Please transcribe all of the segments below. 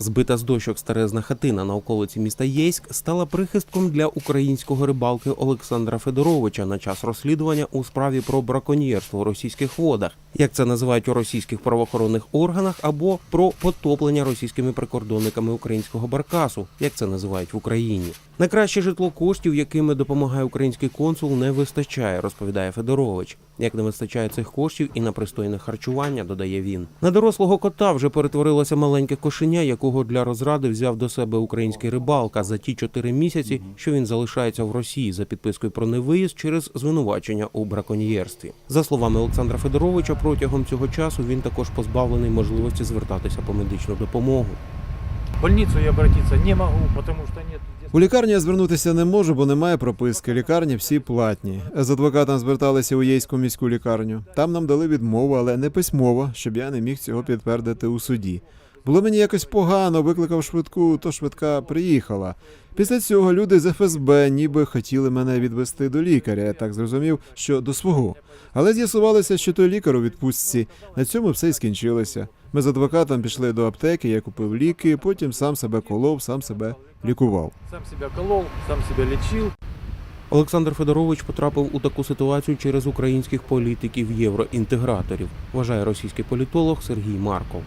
Збита з дощок старезна хатина на околиці міста Єйськ стала прихистком для українського рибалки Олександра Федоровича на час розслідування у справі про браконьєрство у російських водах, як це називають у російських правоохоронних органах, або про потоплення російськими прикордонниками українського баркасу, як це називають в Україні. На краще житло коштів, якими допомагає український консул, не вистачає, розповідає Федорович. Як не вистачає цих коштів і на пристойне харчування, додає він. На дорослого кота вже перетворилося маленьке кошеня, якого для розради взяв до себе український рибалка за ті чотири місяці, що він залишається в Росії за підпискою про невиїзд через звинувачення у браконьєрстві. За словами Олександра Федоровича, протягом цього часу він також позбавлений можливості звертатися по медичну допомогу. В больницу я обратиться не можу, потому що нет... У лікарні я звернутися не можу, бо немає прописки. Лікарні всі платні. З адвокатом зверталися у Єйську міську лікарню. Там нам дали відмову, але не письмово, щоб я не міг цього підтвердити у суді. Було мені якось погано, викликав швидку, то швидка приїхала. Після цього люди з ФСБ ніби хотіли мене відвести до лікаря. Я так зрозумів, що до свого. Але з'ясувалося, що той лікар у відпустці. На цьому все і скінчилося. Ми з адвокатом пішли до аптеки, я купив ліки, потім сам себе колов, сам себе лікував. Сам себя колол, сам себя лечил. Олександр Федорович потрапив у таку ситуацію через українських політиків євроінтеграторів, вважає російський політолог Сергій Марков.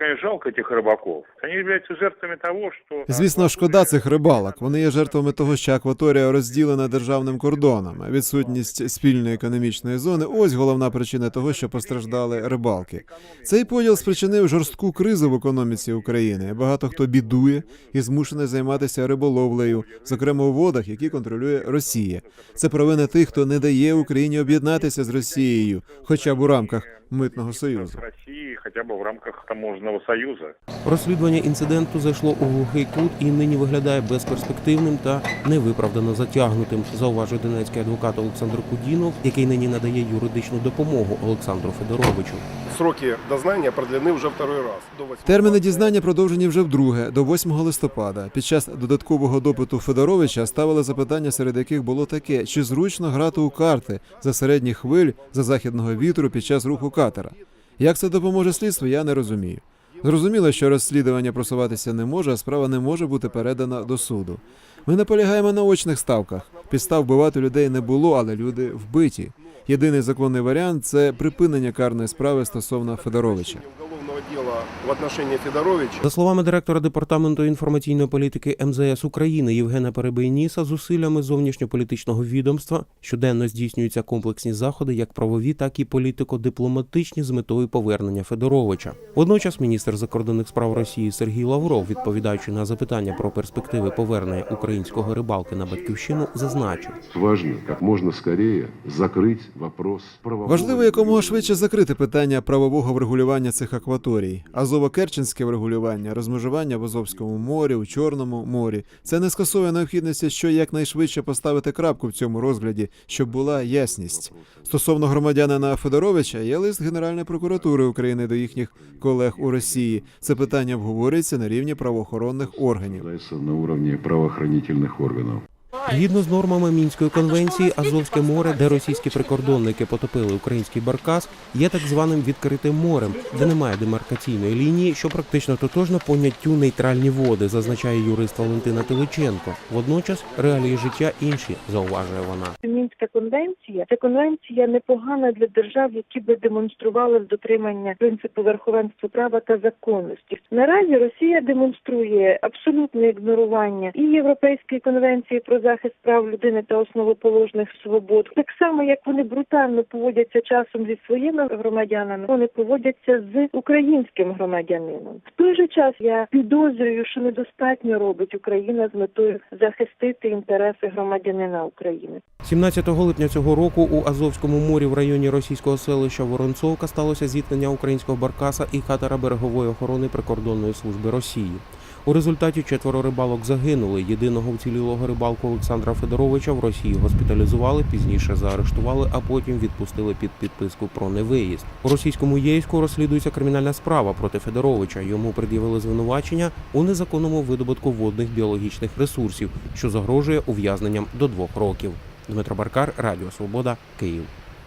Конечно, жалко этих рыбаков. Они являются жертвами того, что... Звісно, шкода цих рибалок. Вони є жертвами того, що акваторія розділена державним кордоном. Відсутність спільної економічної зони ось головна причина того, що постраждали рибалки. Цей поділ спричинив жорстку кризу в економіці України. Багато хто бідує і змушений займатися риболовлею, зокрема у водах, які контролює Росія. Це провина тих, хто не дає Україні об'єднатися з Росією, хоча б у рамках митного союзу. Хотя бы в рамках таможенного союза. Розслідування інциденту зайшло у глухий кут і нині виглядає безперспективним та невиправдано затягнутим, зауважує донецький адвокат Олександр Кудінов, який нині надає юридичну допомогу Олександру Федоровичу. Сроки дознания продлены уже второй раз. До 8 Терміни дізнання продовжені вже вдруге, до 8 листопада. Під час додаткового допиту Федоровича ставили запитання, серед яких було таке: чи зручно грати у карти за середніх хвиль за західного вітру під час руху катера? Як це допоможе слідству, я не розумію. Зрозуміло, що розслідування просуватися не може, а справа не може бути передана до суду. Ми наполягаємо на очних ставках. Підстав вбивати людей не було, але люди вбиті. Єдиний законний варіант це припинення карної справи стосовно Федоровича. В отношении Федоровича. За словами директора департаменту інформаційної політики МЗС України Євгена Перебийніса, зусиллями зовнішньополітичного відомства щоденно здійснюються комплексні заходи, як правові, так і політико-дипломатичні з метою повернення Федоровича. Водночас міністр закордонних справ Росії Сергій Лавров, відповідаючи на запитання про перспективи повернення українського рибалки на батьківщину, зазначив. Важно как можно скорее закрыть вопрос правового Важливо якомога швидше закрити питання правового врегулювання цих акваторій. Азово-Керченське врегулювання, розмежування в Азовському морі, у Чорному морі. Це не скасує необхідності, що якнайшвидше поставити крапку в цьому розгляді, щоб була ясність. Стосовно громадянина Федоровича, є лист Генеральної прокуратури України до їхніх колег у Росії. Це питання обговорюється на рівні правоохоронних органів. На уровне правоохранительных органов. Згідно з нормами мінської конвенції, Азовське море, де російські прикордонники потопили український баркас, є так званим відкритим морем, де немає демаркаційної лінії, що практично тотожно поняттю нейтральні води, зазначає юрист Валентина Тиличенко. Водночас реалії життя інші, зауважує вона. Мінська конвенція це конвенція непогана для держав, які би демонстрували дотримання принципу верховенства права та законності. Наразі Росія демонструє абсолютне ігнорування і Європейської конвенції про захист прав людини та основоположних свобод, так само як вони брутально поводяться часом зі своїми громадянами, вони поводяться з українським громадянином. В той же час я підозрюю, що недостатньо робить Україна з метою захистити інтереси громадянина України. 17 липня цього року у Азовському морі в районі російського селища Воронцовка сталося зіткнення українського баркаса і катера берегової охорони прикордонної служби Росії. У результаті четверо рибалок загинули. Єдиного вцілілого рибалку Олександра Федоровича в Росії госпіталізували, пізніше заарештували, а потім відпустили під підписку про невиїзд. У російському Єйську розслідується кримінальна справа проти Федоровича. Йому пред'явили звинувачення у незаконному видобутку водних біологічних ресурсів, що загрожує ув'язненням до двох років. Дмитро Баркар, Радіо Свобода, Київ.